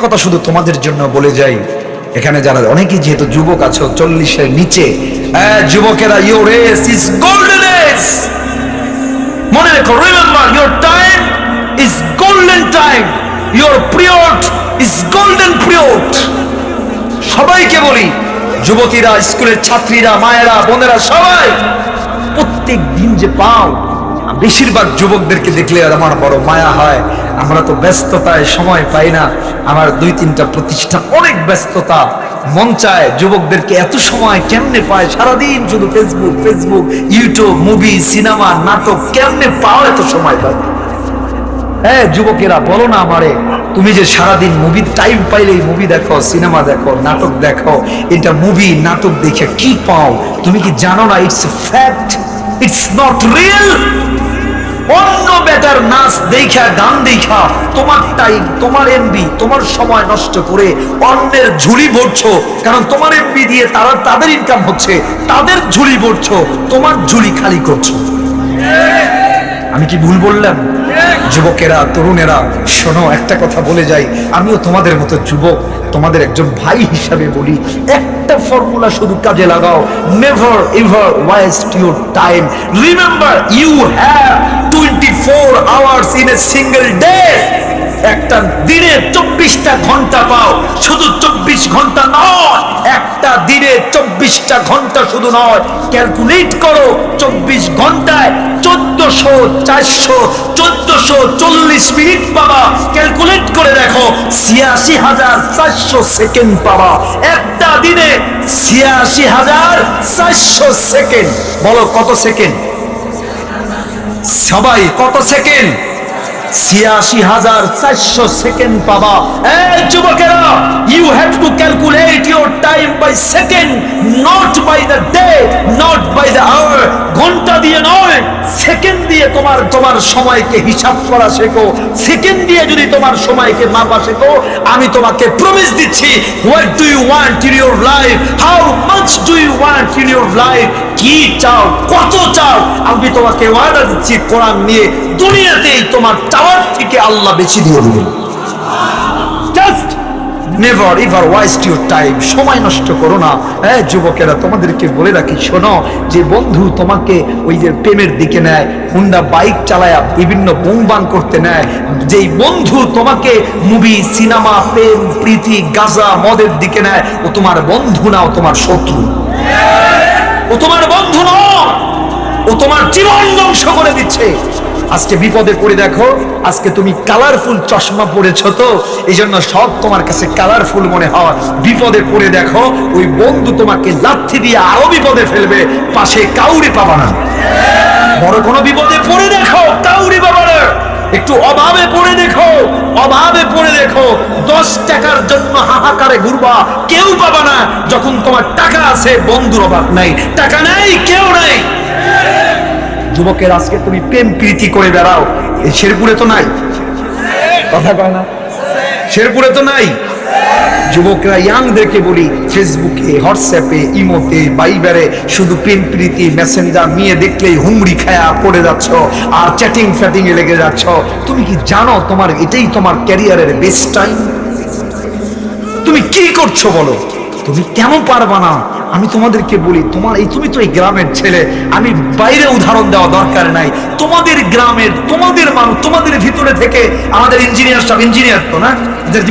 কথা শুধু তোমাদের জন্য বলে যাই। এখানে যারা অনেকেই যেহেতু যুবক আছো চল্লিশের নিচে হ্যাঁ, যুবকেরা your age is golden age মনে রেখো remember your time is golden time your period is golden period সবাইকে বলি যুবতীরা স্কুলের ছাত্রীরা মায়েরা বোনেরা সবাই প্রত্যেক দিন যে পাও বেশিরভাগ যুবকদেরকে দেখলে আমার বড় মায়া হয়। আমরা তো ব্যস্ততায় সময় পাই না। আমার দুই তিনটা প্রতিষ্ঠান অনেক ব্যস্ততা। মন চায় যুবকদেরকে এত সময় কেমনে পায়? সারাদিন শুধু Facebook Facebook YouTube movie cinema নাটক কেমনে পাও এত সময় পায়? হ্যাঁ যুবকেরা, বলো না আমারে, তুমি যে সারাদিন মুভি টাইম পাইলেই মুভি দেখো সিনেমা দেখো, নাটক দেখো, এটা মুভি নাটক দেখে কি পাও? তুমি কি জানো না it's fact it's not real অন্য বেটার নাচ দেখা গান দেখা তোমার টাইম তোমার এমবি তোমার সময় নষ্ট করে অন্যের ঝুলি কারণ তোমার এমবি দিয়ে তারা তাদের ইনকাম হচ্ছে, তাদের ঝুলি তোমার ঝুলি খালি করছ। আমি কি ভুল বললাম? যুবকেরা, তরুণেরা, শোনো, একটা কথা বলে যাই। আমিও তোমাদের মতো যুবক, তোমাদের একজন ভাই হিসাবে বলি, একটা ফর্মুলা শুধু কাজে লাগাও। Never ever waste your time remember you have hours in a single day. একটা দিনে চব্বিশটা ঘণ্টা পাও, শুধু চব্বিশ ঘণ্টা নয়, একটা দিনে চব্বিশটা ঘণ্টা শুধু নয়। ক্যালকুলেট করো, চব্বিশ ঘন্টায় চোদ্দশো, চারশো, চোদ্দশো চল্লিশ মিনিট পাবা। ক্যালকুলেট করে দেখো, ছিয়াশি হাজার চারশো সেকেন্ড পাবা। একটা দিনে ছিয়াশি হাজার চারশো সেকেন্ড। বলো কত সেকেন্ড? সবাই কত সেকেন্ড? ছিয়াশি হাজার চারশো সেকেন্ড পাবা। যুবকেরা you have to calculate your time by second not by the day not by the hour ঘণ্টা দিয়ে নয়, সেকেন্ড দিয়ে তোমার তোমার সময়কে হিসাব করা শেখো। সেকেন্ড দিয়ে যদি তোমার সময়কে মাপা শেখো, আমি তোমাকে প্রমিস দিচ্ছি what do you want in your life how much do you want in your life কি চাও? কত চাও? আমি তোমাকে ওয়ার্ডার দিচ্ছি, কোরআন নিয়ে দুনিয়াতেই তোমার টাওয়ার থেকে আল্লাহ বেশি দিয়ে দিবেন। Just never ever waste your time সময় নষ্ট করো না। হ্যাঁ যুবকেরা, তোমাদেরকে বলে রাখি, শোনো, যে বন্ধু তোমাকে ওই যে প্রেমের দিকে নেয়, হুন্ডা বাইক চালায়া বিভিন্ন বোমবান করতে নেয়, যেই বন্ধু তোমাকে মুভি সিনেমা প্রেম প্রীতি, গাজা, মদের দিকে নেয়, ও তোমার বন্ধু না, ও তোমার শত্রু। ও তোমার বন্ধু নয়, ও তোমার জীবন ধ্বংস করে দিচ্ছে। আজকে বিপদে পড়ে দেখো, আজকে তুমি কালারফুল চশমা পড়েছ তো এই জন্য সব তোমার কাছে কালারফুল মনে হয়। বিপদে পড়ে দেখো, ওই বন্ধু তোমাকে লাথি দিয়ে আরও বিপদে ফেলবে, পাশে কাউরি পাবা না। বড় কোনো বিপদে পড়ে দেখো, কাউরি পাবা না। একটু অভাবে পড়ে দেখো অভাবে পড়ে দেখো। দশ টাকার জন্য হাহাকারে ঘুরবা কেউ পাবা না। যখন তোমার টাকা আছে বন্ধুর অভাব নাই। টাকা নাই কেউ নাই। যুবকের আজকে তুমি প্রেম প্রীতি করে বেড়াও। এই শেরপুরে তো নাই। কথা কয় না। শেরপুরে তো নাই। যুবকরা ইয়াংদেরকে বলি ফেসবুকে হোয়াটসঅ্যাপে ইমোতে বাইবারে শুধু প্রেম, প্রীতি মেসেঞ্জার মেয়ে দেখলেই হুমড়ি খায়া পড়ে যাচ্ছ আর চ্যাটিং ফ্যাটিংয়ে লেগে যাচ্ছ। তুমি কি জানো তোমার, এটাই তোমার ক্যারিয়ারের বেস্ট টাইম তুমি কি করছ বলো? তুমি কেন পারবা না? আমি তোমাদেরকে বলি, তোমার এই, তুমি তো এই গ্রামের ছেলে, আমি বাইরে উদাহরণ দেওয়া দরকার নাই। তোমাদের গ্রামের, তোমাদের মানুষ, তোমাদের ভিতরে থেকে আমাদের ইঞ্জিনিয়ার সাহেব ইঞ্জিনিয়ার তো না?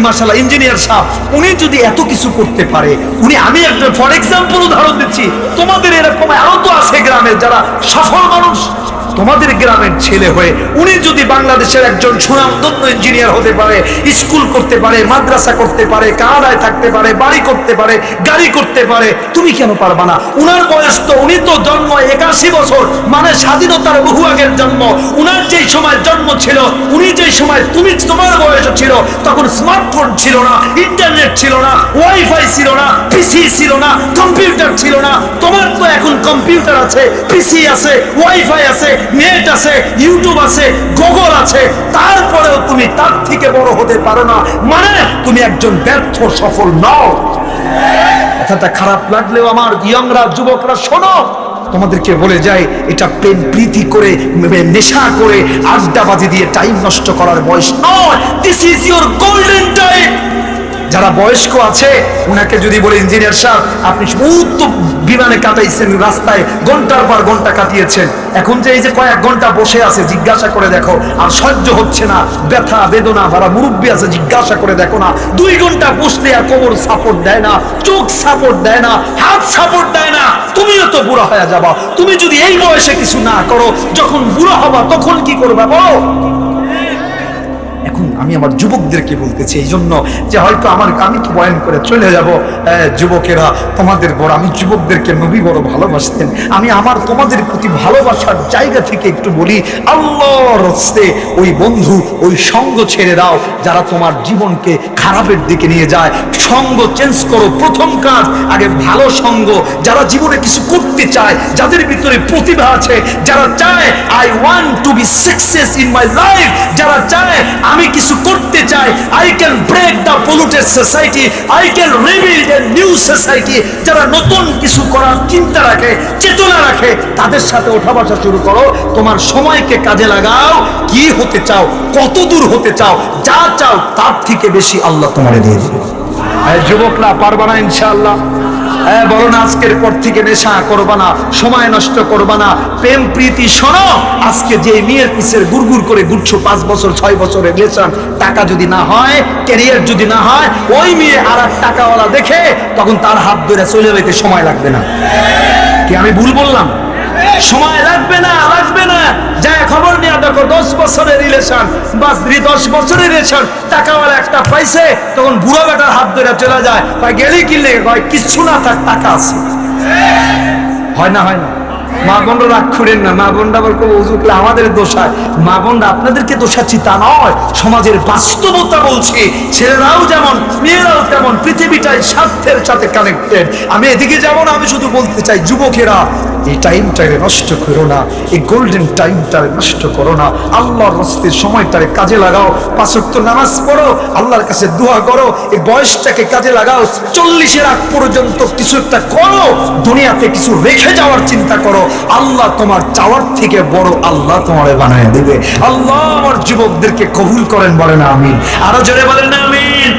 মার্শাল ইঞ্জিনিয়ার সাহেব, উনি যদি এত কিছু করতে পারে, উনি আমি একটা ফর এক্সাম্পল উদাহরণ দিচ্ছি, তোমাদের এরকম আরও তো আছে গ্রামের যারা সফল মানুষ। তোমাদের গ্রামের ছেলে হয়ে উনি যদি বাংলাদেশের একজন সুনামধন্য ইঞ্জিনিয়ার হতে পারে স্কুল করতে পারে, মাদ্রাসা করতে পারে কানাডায় থাকতে পারে, বাড়ি করতে পারে, গাড়ি করতে পারে, তুমি কেন পারবা না? উনার বয়স তো, উনি তো জন্ম একাশি বছর মানে স্বাধীনতার বহু আগের জন্ম। উনার যেই সময় জন্ম ছিল, উনি যেই সময় তুমি তোমার বয়স ছিল, তখন স্মার্টফোন ছিল না ইন্টারনেট ছিল না ওয়াইফাই ছিল না পিসি ছিল না কম্পিউটার ছিল না। তোমার তো এখন কম্পিউটার আছে পিসি আছে ওয়াইফাই আছে নেট আছে, ইউটিউব আছে, গুগল আছে, তারপরেও তুমি তার থেকে বড় হতে পারো না। মানে তুমি একজন ব্যর্থ সফল নও। কথাটা খারাপ লাগলেও আমার ইয়ংরা যুবকরা শোনো, তোমাদেরকে বলে যায় এটা প্রেম প্রীতি করে নেশা করে, আড্ডাবাজি দিয়ে টাইম নষ্ট করার বয়স নয়। This is your golden time যারা বয়স্ক আছে ওনাকে যদি বলে, ইঞ্জিনিয়ার সাহেব, আপনি সমস্ত বিমানে কাটাইছেন, রাস্তায় ঘণ্টার পর ঘণ্টা কাটিয়েছেন। এখন যে এই যে কয়েক ঘণ্টা বসে আছে, জিজ্ঞাসা করে দেখো, আর সহ্য হচ্ছে না, ব্যথা, বেদনা যারা মুরব্বী আছে, জিজ্ঞাসা করে দেখো না। দুই ঘণ্টা বসলে আর কোমর সাপোর্ট দেয় না, চোখ সাপোর্ট দেয় না, হাত সাপোর্ট দেয় না। তুমিও তো বুড়ো হয়ে যাবা। তুমি যদি এই বয়সে কিছু না করো, যখন বুড়ো হবা, তখন কি করবা বলো? এখন আমি আমার যুবকদেরকে বলতেছি, এই জন্য যে হয়তো আমার, আমি তো বয়ান করে চলে যাব যুবকেরা, তোমাদের বড়, আমি যুবকদেরকে নবী বড় ভালোবাসতেন। আমি আমার তোমাদের প্রতি ভালোবাসার জায়গা থেকে একটু বলি, আল্লাহর হস্তে ওই বন্ধু, ওই সঙ্গ ছেড়ে দাও, যারা তোমার জীবনকে খারাপের দিকে নিয়ে যায়। সঙ্গ চেঞ্জ করো, প্রথম কাজ, আগে ভালো সঙ্গ, যারা জীবনে কিছু করতে চায়, যাদের ভিতরে প্রতিভা আছে, যারা চায় I want to be success in my life যারা চায়, আমি কিছু করতে চাই I can break the polluted society I can rebuild a new society যারা নতুন কিছু করার চিন্তা রাখে, চেতনা রাখে, তাদের সাথে ওঠা বসা শুরু করো। তোমার সময়কে কাজে লাগাও, কি হতে চাও, কত দূর হতে চাও, যা চাও, তার থেকে বেশি আল্লাহ তোমারে দিয়ে দেবে যুবকরা, পারবা না ইনশাআল্লাহ। হ্যাঁ বলো না আজকের পর থেকে নেশা করবা না, সময় নষ্ট করবা না। প্রেম, প্রীতি শোনো, আজকে যে মেয়ের পিছের গুড়গুড় করে ঘুরছো পাঁচ বছর, ছয় বছরের রিলেশন টাকা যদি না হয় ক্যারিয়ার যদি না হয়, ওই মেয়ে আর এক টাকাওয়ালা দেখে তখন তার হাত ধরে চলে যেতে সময় লাগবে না। কি আমি ভুল বললাম? সময় লাগবে না লাগবে না। যায় খবর নেওয়া দেখো দশ বছরের রিলেশন বাস দশ বছরের রিলেশন টাকাওয়ালা একটা পাইছে, তখন বুড়ো বেটার হাত ধরে চলে যায়। গেলে কিনলে কিচ্ছু না থাক, টাকা আছে। হয় না হয় না। মা বোনরা রাগ করেন না, মা বোনরা আবার কোনো উজুকলে আমাদের দোষায় মা বোনরা আপনাদেরকে দোষাচ্ছি তা নয়, সমাজের বাস্তবতা বলছি, ছেলেরাও যেমন, মেয়েরাও তেমন, পৃথিবীটাই স্বার্থের সাথে কানেক্টেড আমি এদিকে যেমন আমি শুধু বলতে চাই, যুবকেরা, এই টাইমটাকে নষ্ট করো না, এই গোল্ডেন টাইমটারে নষ্ট করো না। আল্লাহর রস্তের সময়টারে কাজে লাগাও পাঁচক্ত নামাজ পড়ো, আল্লাহর কাছে দোয়া করো, এই বয়সটাকে কাজে লাগাও, চল্লিশের আগ পর্যন্ত কিছু একটা করো, দুনিয়াতে কিছু রেখে যাওয়ার চিন্তা করো আল্লাহ তোমার চাওয়ার থেকে বড় আল্লাহ তোমারে বানায় দেবে। আল্লাহ আমার যুবকদেরকে কবুল করেন, বলেন আমিন। আরও জোরে বলেন আমিন।